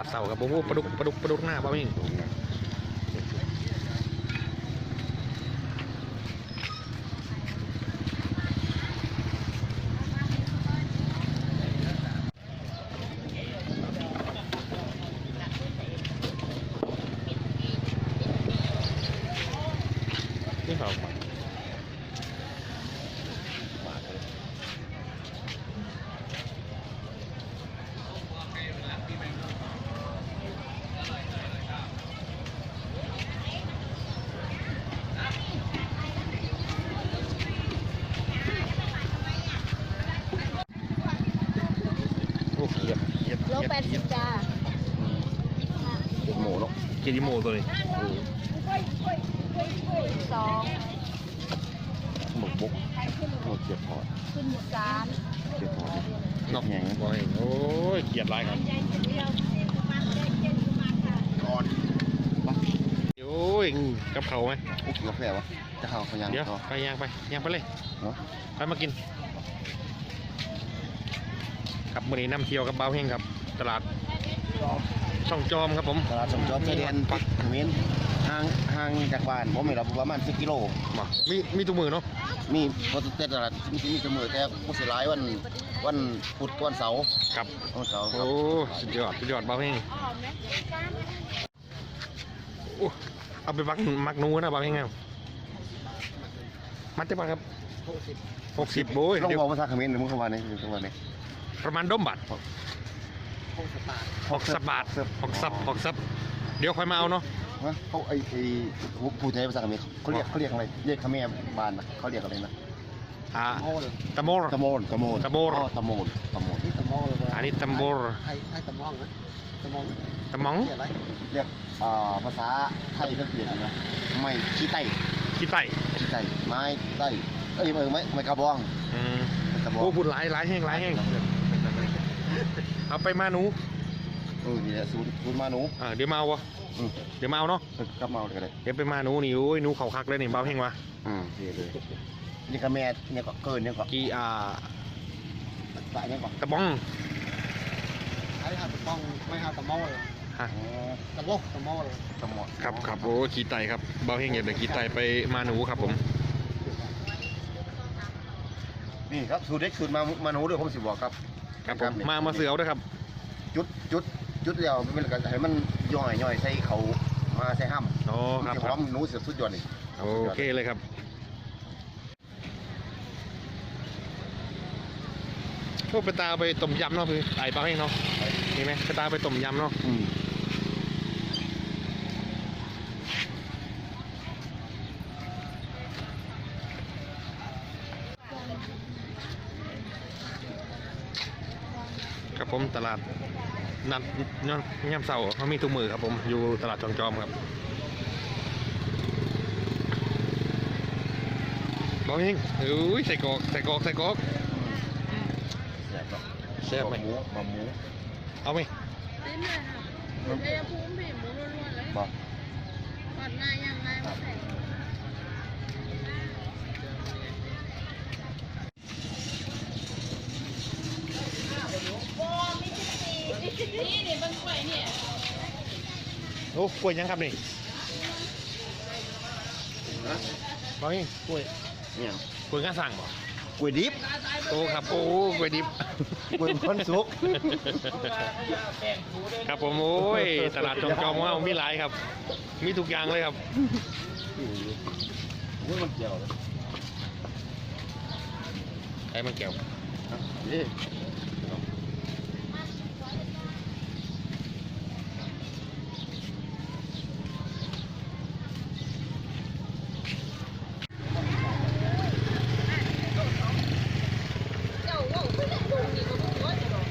าดเสาครับโอ้โหปลาดุกปลาดุกปลาดุกหน้าเบาเฮงนี่เขามาโอ้เกียบเกียบ โลแปดสิบจ้า เด็กหมู เนาะเกียบดิโมตัวนี้สองหมึกบุกโอ้เจ็บพอดขึ้นสามเจ็บพอดเนาะเบาเฮงโอ้ยเกียบหลายครับก่อนปะโอ้ยกับเขาไหมอุ๊บกาแฟวะจะเข้าเขายังเดี๋ยวต่อไปย่างไปย่างไปเลยเนาะไปมากินครับมื่อนี้นำเที่ยวกับเบาเฮงครับ ตลาด ช่องจอมครับผมตลาดสมจอมชายแดนปักเขมรห่างห่างจากบ้านผมไม่รับประมาณ10กิโลมามีมีตุกมือเนาะมีพอแต่ตลาดมีมีเสมอแต่ผู้เสียหลายวันวันพุธวันเสาร์ครับวันเสาร์ครัโอ้บสุดยอดสุดยอดเบาเฮงโอ้เอาไปมักมักหนูนะเบาเฮงเอามัดได้ปะครับหกสิบโบยต้องเดี๋ยวบอกภาษาเขมรหรือมึงเข้ามาเนี่ยเข้ามาเนี่ยประมาณดมบาท หกสับบาทหกสับหกสับเดี๋ยวค่อยมาเอาเนาะฮะเขาไอ้ไอ้ผู้ใช้ภาษาเขมรเขาเรียกเขาเรียกอะไรเรียกเขมรบ้านนะเขาเรียกอะไรนะอ่าตะโมรตะโมนตะโมนตะโมนอ๋อตะโมนตะโมนนี่ตะมองเลยอันนี้ตะโมรไทยไทยตะมองนะตะมองตะมองเรียกอะไรเรียกอ่าภาษาไทยก็เรียกอะไรนะไม่ขี้ไต้ขี้ไตขี้ไต้ไม้ไต้เอ้ยเออไม่ไม่กระบองอืมไม่กระบองโอ้พูดหลายหลายแห้งหลายแห้ง เอาไปมาหนูเออนี่แหละสูตรสูตรมาหนูอ่าเดี๋ยวมาเอาวะอืมเดี๋ยวมาเอาเนาะเออกลับมาเอาเลยก็ได้เดี๋ยวไปมาหนูนี่โอ้ยหนูเขาคักเลยนี่เบาแห้งวะอืมดีเลยนี่ก็แม่เนี่ยก็เกินเนี่ยก็กี่อ่าตายเนี่ยก็ตะบ้องไทยหาตะมองไม่หาตะมองเลยฮะอ๋อตะโลกตะมองเลยตะโมนครับครับโอ้ยขี่ไตครับเบาแห้งอยากได้ขี่ไตไปมาหนูครับผมนี่ครับสูตรเด็กสูตรมามาหนูด้วยผมสิบอกครับ ครับผมมามาเสือเอาด้วยครับ จุดจุดจุดเดียวมันเป็นกันให้มันย่อยย่อยใส่เขามาใส่ห้ำอ๋อครับที่คพร้รัอบมหนูเสียบสุดยอดนี่โอเคเลยครับ พวกไปตาไปต้มยำเนาะคือไอ้เบาแห้งเนาะนี่ไหมไปตาไปต้มยำเนาะ ลาดนัดย่อนย่ำเสาเขามีทุกมือครับผมอยู่ตลาดจองจอมครับบอกเองอุ้ยใส่กรอกใส่กรอกใส่กรอกแซ่บเนาะแซ่บไหมหมูบะหมูเอาไหมเต็มเลยค่ะหมูเอยภูมิพี่หมูล้วนๆเลยบะก่อนหน้ายังไงมาใส่ โอ้กล้วยยังครับนี่บอกเองกล้วยเนี่ยกล้วยก้าสั่งบ่กล้วยดิบโอ้ครับโอ้กล้วยดิบกล้วยพันสุกครับผมโอ้ยตลาดจองจอมของเรามีหลายครับ มีทุกอย่างเลยครับนี่มันเกี่ยวเลยไอ้มันแก้วนี่ เจ้าว่าคุณได้ดูนี่ก็รู้ว่าจะบอก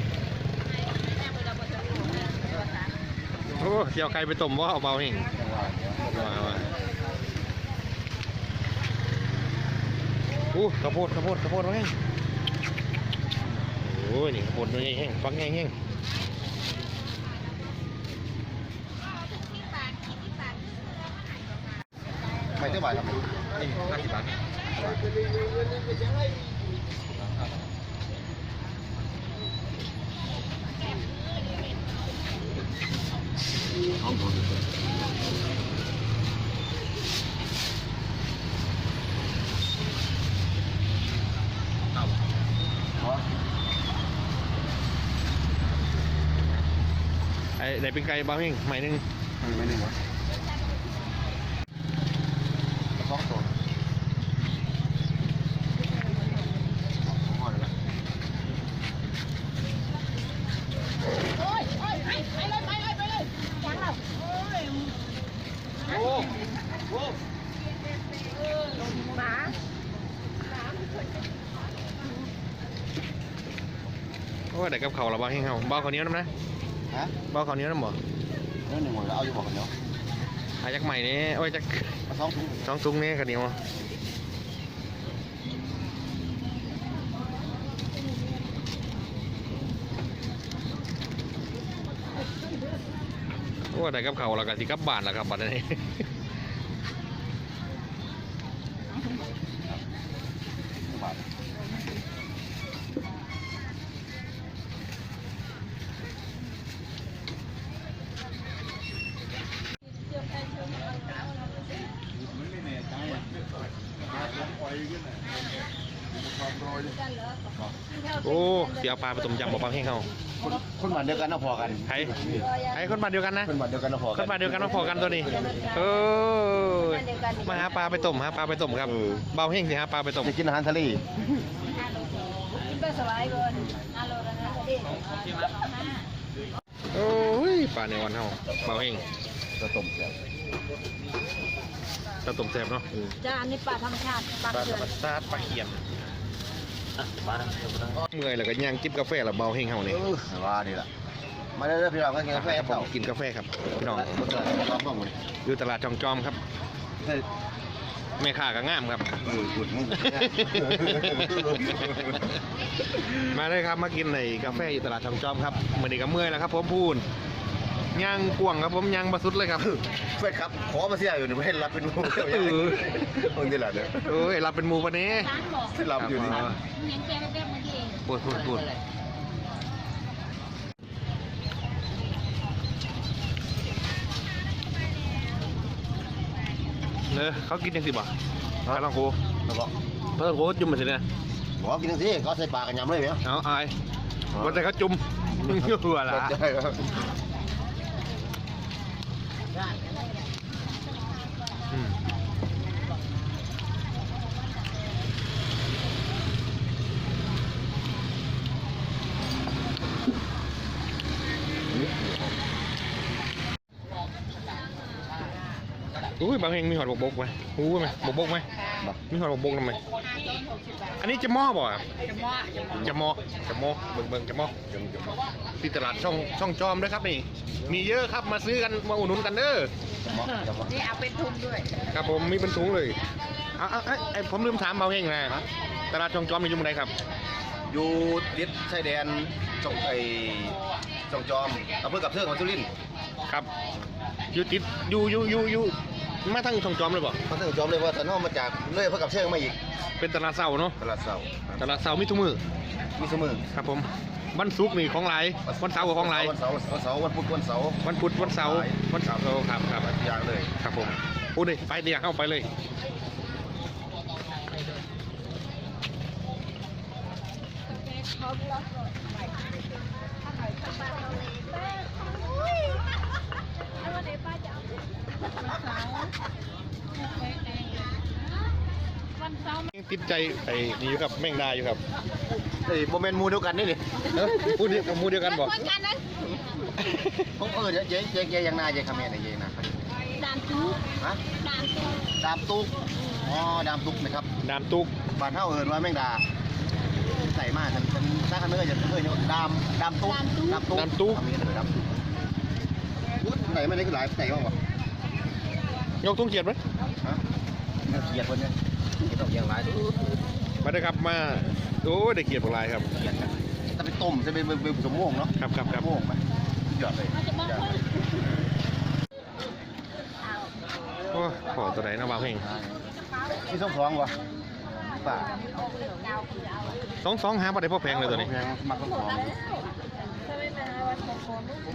แม่ไปดับจะรู้นะภาษาียวไก่ไปต้มว่าเอาเบาเองจังหวะเนี้ข้าวโพดข้าวโพดข้าวโพดว่าไงโอ้ยนี่ข้าวโพดตัวใหญ่แห้งฟักใหญ่แห้งไม่เท่าไหร่ครับนี่ห้าสิบบาท ไอ้ไหนเป็นไก่บ้าเองไหม่หนึ่งมันไม่หนึ่งวะสองตัวห่อเลยละ โอ้ยโอ้ยไปไปเลยไปเลยไปเลยยังเราโอ้ย โอ้โห หมา โอ้ย ได้กับเขาวแล้วบ้าเฮงเฮาบ้าข้าวเหนียวน้ำนะฮะบ้าข้าวเหนียวน้ำบ่เรื่อหนึ่งหมดแล้วเอาอยู่บอกกันเนาะอาจักใหม่นี่โอ้ยจักเอาสองถุงสองซุ้งนี่ข้าวเหนียวโอ้ได้กับเขาวแล้วก็สิกลับบ้านแล้วครับบัดนี้ บาท โอ้เสียปลาไปต้มยำบ่ปลาเฮงเฮาคนคนบ้านเดียวกันเอาพอกันไผไผคนบ้านเดียวกันนะคนบ้านเดียวกันเอาพอคกันนบ้านเดียวกันมาพอกันตัวนี้เออมาหาปลาไปต้มหาปลาไปต้มครับเบาเฮงสิหาปลาไปต้มจะกินอาหารทะเลกินไปสบายก่อนฮัลโหลนะเด็กโอ้ยปลาในวันเฮาเบาเฮงจะต้มแซ่บตะต้มแซ่บเนาะจ้าอันนี้ปลาธรรมชาติปลาปลาเกลืธรอรมชาติปลาเขียน เมื่อยแล้วก็ย่างจิบกาแฟแล้วเบาเฮงเฮานี่เออว่านี่ล่ะมาเด้อพี่น้องก็กินกาแฟผเปล่ามกินกาแฟครับพี่น้องรสชาติรอบบ้างหมดอยู่ตลาดจองจอมครับเฮ้ยแม่ค้าก็งามครับอุดอุดมึงมาเลยครับมากินในกาแฟอยู่ตลาดจองจอมครับมื้อนี้ก็เมื่อยแล้วครับผมพูน ย่างกวางครับผมย่างบะสุดเลยครับเพื่อนครับขอมาเสียอยู่นี่ไม่ให้รับเป็นมูเดียวเออมึงนี่แหละเนี่ยเอ้ยรับเป็นหมูปะนี้ร้านบอกที่รับอยู่นี่ครับเห็นแกแป๊บๆเมื่อกี้เองพูดพูดพูดเนอะเขากินยังสิบ่ะปลาลังโกแล้วก็ปลาลังโกจุ่มมาสิเนี่ยบอกกินทั้งที่เขาใส่ปากกันยำเลยไหมเอาอายวันแต่เขาจุ่มหัวละใช่ครับ อืมอุ้ยบางแห่งมีหอดบกบกไหมอู้ไหมบกบกไหม มีหอดบกบกทำไมอันนี้จะหม้อบ่ครับจะหม้อจะหม้อจะหม้อจะหม้อเบิ่งเบิ่งจะหม้อที่ตลาดช่องช่องจอมด้วยครับนี่ มีเยอะครับมาซื้อกันมาอุดหนุนกันเด้อจะมองจะมองนี่เอาเป็นทุนด้วยครับผมมีเป็นถุงเลยเอาเอาเอาไอ้ผมลืมถามเบาเฮงนะตลาดช่องจอมมีอยู่เมื่อไหรครับ อยู่ติดชายแดนส่งไอ้ส่งจอมอำเภอกับเทือกมาสุรินทร์ครับอยู่ติดอยู่อยู่อยู่อยู่ มาทั้งช่องจอมเลยบ่มาถึงจอมเลยว่าสันนอกมาจากเลยอำเภอกับเทือกมาอีก เป็นตลาดเสาเนาะตลาดเสาตลาดเสามีทุกมือมีเสมอครับผมวันศุกร์นี่ของหลายวันเสาร์ก็ของหลายวันเสาร์วันเสาร์วันพุธวันเสาร์วันพุธวันเสาร์วันเสาร์ครับครับอย่างเลยครับผมพูดเลยไปเดี๋ยวเข้าไปเลยวันเสาร์ ติดใจไอ้นี่อยู่กับแมงดาอยู่ครับไอ้โมเมนต์มูเดียวกันนี่นี่เอ้ยพูดเดียวกับหมูเดียวกันบ่คนกันนั้นผมเออเดี๋ยวเจ๊เจ๊เจ๊ยังหน้าเจ๊คำเมนไอ้เจ๊นะดามจูฮะดามจูดามตุกอ๋อดามตุกนะครับน้ำตุกบ้านเท่าเอิญว่าแมงดาใส่มากฉันฉันถ้าคันเนื้อจะเคยเนี่ยดามดามตุกดามตุกคำนี้เลยดามตุกอุ๊ยไหนมันได้คือหลายไหนบ้างวะยกทุ่งเกียรติไหมฮะเนี่ยเกียดคนเนี่ย เกียดต้องอย่างหลายดูมาได้อครับมาโอ้ยได้เกียรติของลายครับเกียดนะถ้าไปต้มจะเป็นเป็นสมม่วงเนาะครับครับครับม่วงไหมหยอดเลยเขาจะมองหยอดคนเลยโอ้ขอตัวไหนนะบาวเฮงนี่ส้มสองวะป่าสองสองหาบ่ได้พ่อแพงเลยตัวนี้แพงมักส้มสอง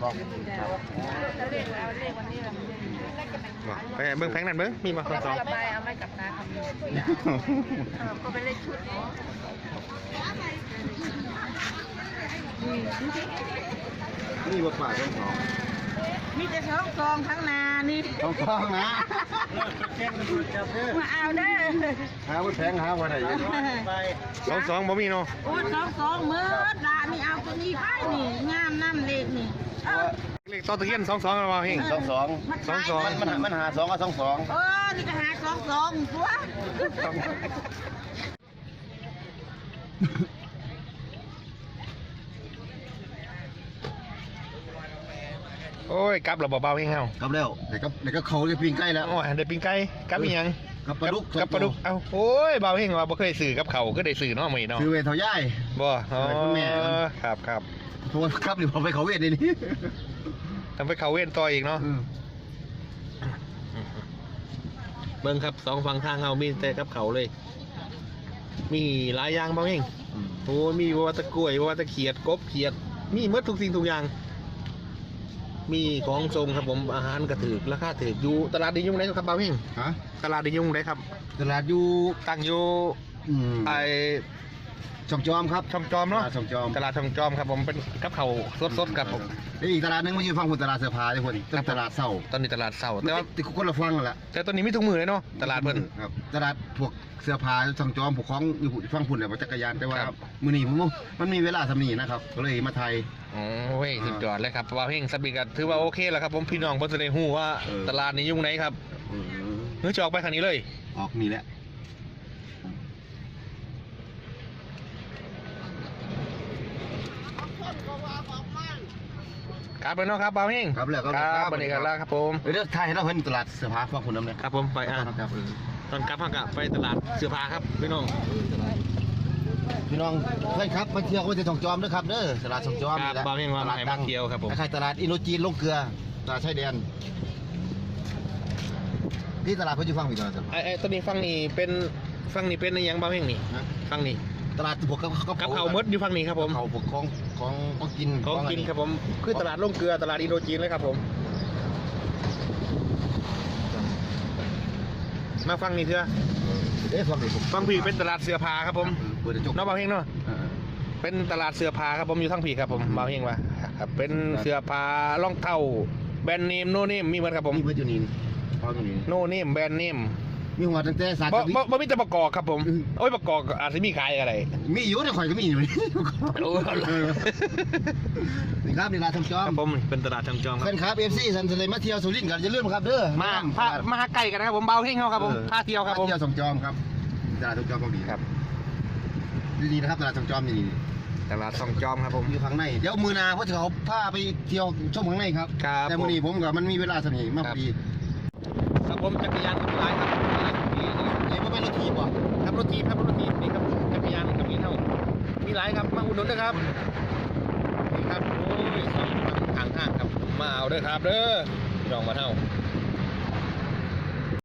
บอกแล้วเลขเอาเลขวันนี้เราไม่ได้ไปเบิ้งแพงนั่นเบิ้งมีมาสองสองไปเอาไม่กับตาคำนี้ก็เป็นเลขชุดเนาะนี่บทบาทของเขา มีแต่ช่องกองทั้งนานี่ต้องฟ้องนะมาเอาเด้อหาบทแพงหาวันไหนสองสองบ่มีเนาะโอ้สองสองมือดานี่เอาตัวนี้ไปนี่งามน้ำเลขนี่เออเลขต่อตะเคียนสองสองกันมาเฮงสองสองสองสองมันมันหามันหาสองกับสองสองเออนี่ก็หาสองสองตัว อ้ยกลับเราเบาๆเฮงเฮาครับแล้วเดี๋ยวก็เดี๋ยวก็เขาจะปีนใกล้แล้วโอ้ยได้ปิ้งไก่กับอีหยังกับปลาดุกกับปลาดุกเอ้าโอ้ยเบาเฮงว่าบ่เคยซื้อกับเขาวก็ได้ซื้อเนาะมื้อนี้เนาะคือเวทเทาย่ายบ่อ๋อไปคุณแม่ครับครับครับโทษครับหรือผมไปเขาเวทในนี้ทำไปเขาเว้นต่ออีกเนาะอืมเบิ่งครับสองฝั่งทางเฮามีแต่กับเขาเลย มีหลายอย่างเบาเฮงอืมโอ้ยมีวัวตะกล้วยวัวตะเขียดกบเขียดมีหมดทุกสิ่งทุกอย่าง มีของทรงครับผมอาหารกระถือราคาถืออยู่ตลาดดิยุ่งได้ครับเบาเฮงฮะตลาดดิยุ่งได้ครับ ตลาดอยู่ตั้งอยู่อืมไอ ช่องจอมครับช่องจอมเนาะตลดช่องจอมตลาดช่องจอมครับผมเป็นกับเขาวสดๆครับผมแล้วอีกตลาดหนึงไม่ใช่ฟังคุณตลาดเสื้อผ้าทุกคนเป็นตลาดเศร้าตอนนี้ตลาดเสาร์แต่แต่ว่าว่าติดคนละฟังนั่นแหละแต่ตอนนี้มีทุกมือเลยเนาะตลาดเพิ่น ครับตลาดพวกเสื้อผ้าช่องจอมพวกของอยู่ฟังพุ่นเนี่ยจักรยานแต่ว่าครับ มื้อนี้ผมมันมีเวลาสำนีนะครับก็เลยมาไทย โอ้ยสุดยอดเลยครับว่าเฮงสปีกันถือว่าโอเคแล้วครับผมพี่น้องเพิ่นจะได้ฮู้ว่าเออ ตลาดนี้ยุ่งไหนครับอืมเนื้อจะออกไปคันนี้เลย ออกนี่แหละ ครับไปเนาะครับบ่าวเฮงครับแล้วก็ครับบริการแล้วครับผมเดี๋ยวถ่ายให้เราเห็นตลาดเสื้อผ้าฟังพุ่นน้ำเนี่ยครับผมไปอะครับตอนกลับพักกะไปตลาดเสื้อผ้าครับพี่น้องพี่น้องเพื่อนครับมาเที่ยวก็ไปที่ช่องจอมด้วยครับเด้อตลาดช่องจอมครับนี่แหละบ่าวเฮงว่าตลาดให้ดัมางเที่ยวครับผมคล้ายๆตลาดอินโดจีนลงเกลือตลาดชายแดนนี่ตลาดเพื่อจะฟังอีกตลาดเสื้อผ้าไอ้ไอ้ตัวนี้ฟังนี่เป็นฟังนี่เป็นอะไรยังบ่าวเฮงนี่นะฟังนี่ตลาดพวกกับกับเขาวมดอยู่ฟังนี่ครับผมเขาพวกของ ของของกินของกินครับผมคือตลาดลงเกลือตลาดอินโดจีนเลยครับผม มาฟังนี่เถอะเอ๊ะฟังดิผมฟังพี่เป็นตลาดเสื้อผ้าครับผมเปิดกระจกเนาะบ่าวเฮงเนาะเออเป็นตลาดเสื้อผ้าครับผมอยู่ทั้งผีครับผมบ่าวเฮงว่าครับเป็นเสื้อผ้ารองเท้าแบรนด์เนมโนเนมมีหมดครับผมมีเพื่อนอยู่นี่ฟังอยู่นี่โนเนมแบรนด์เนม มีหัวตั้งแต่สากบ่กะวิบ่บ่มีแต่ประกอบครับผมอืมโอ้ยประกอบอาจจะมีขายอะไรมีอยู่ในข่อยก็มีอยู่นี่โอ้ยนี่ครับนี่ร้านทำจอคมรับผมเป็นตลาดจำจอมคเพื่รัอบนครับเอฟซีสันทะเลมาเที่ยวสุรินทร์กันอย่าลืมครับเด้อมาพามาหาไก่กันนะครับผมเบาเฮงเขาครับผมพาเที่ยวครับผมเที่ยวสองจอมครับตลาดทำจอมของดีครับ ดีๆนะครับตลาดทำจอมนี่ตลาดสองจอมครับผม อยู่ข้างในเดี๋ยวมือหนาเพราะเขาพาไปเที่ยวชมข้างในครับ ครับแต่มื้อนี้ผมกับมันมีเวลาสนิทมากพอดี ครับผมจักรยานกับมีหลายครับมีมีเอ้ยบ่เป็นรถทีบบ่ครับรถทีบครับรถทีบนี่ครับจักรยานกับมีเท่ามีหลายครับมาอุดหนุนนะครับนี่ครับโอ้ยสองทางทางครับมาเอาเด้อครับเด้อจ้องมาเท่า